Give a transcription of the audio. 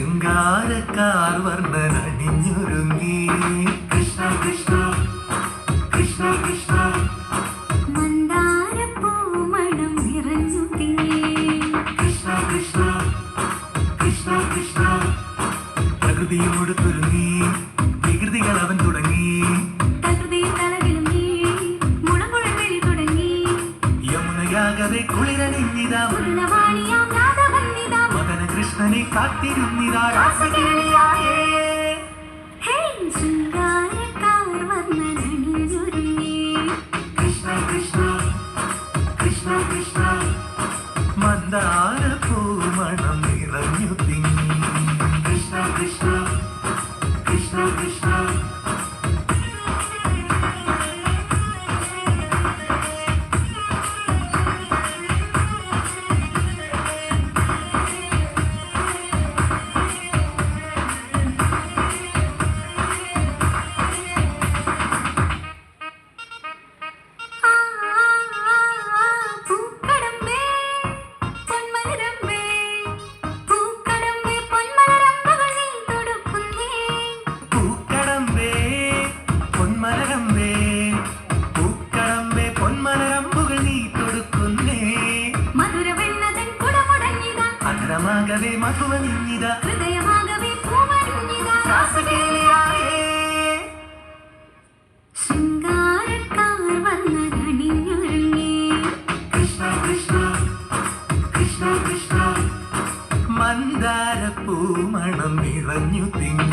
ശൃംഗാരക്കാർ വർണൻ അണിഞ്ഞൊരുങ്ങി കൃഷ്ണ കൃഷ്ണ കൃഷ്ണ കൃഷ്ണ കൃഷ്ണ കൃഷ്ണ. പ്രകൃതിയോട് തുരുങ്ങി വികൃതികൾ അവൻ തുടങ്ങി. യമുനയാകവേ കുളിരണിഞ്ഞിതാ. ഉരുളവാണിയാം കൃഷ്ണനെ കാത്തിരുന്നിതാ. രാസകേളിയായേ കൃഷ്ണ കൃഷ്ണ. കൃഷ്ണ കൃഷ്ണ. മന്ദാര അഗ്രമാകവേ മധുവനിഞ്ഞിത. ഹൃദയമാകവേ പൂവണിഞ്ഞിതാ രാസകേളിയായേ. ശൃംഗാരക്കാർ വർണനണിഞ്ഞൊരുങ്ങി കൃഷ്ണ കൃഷ്ണ കൃഷ്ണ കൃഷ്ണ. മന്ദാര പൂമണം നിറഞ്ഞു തിങ്ങി.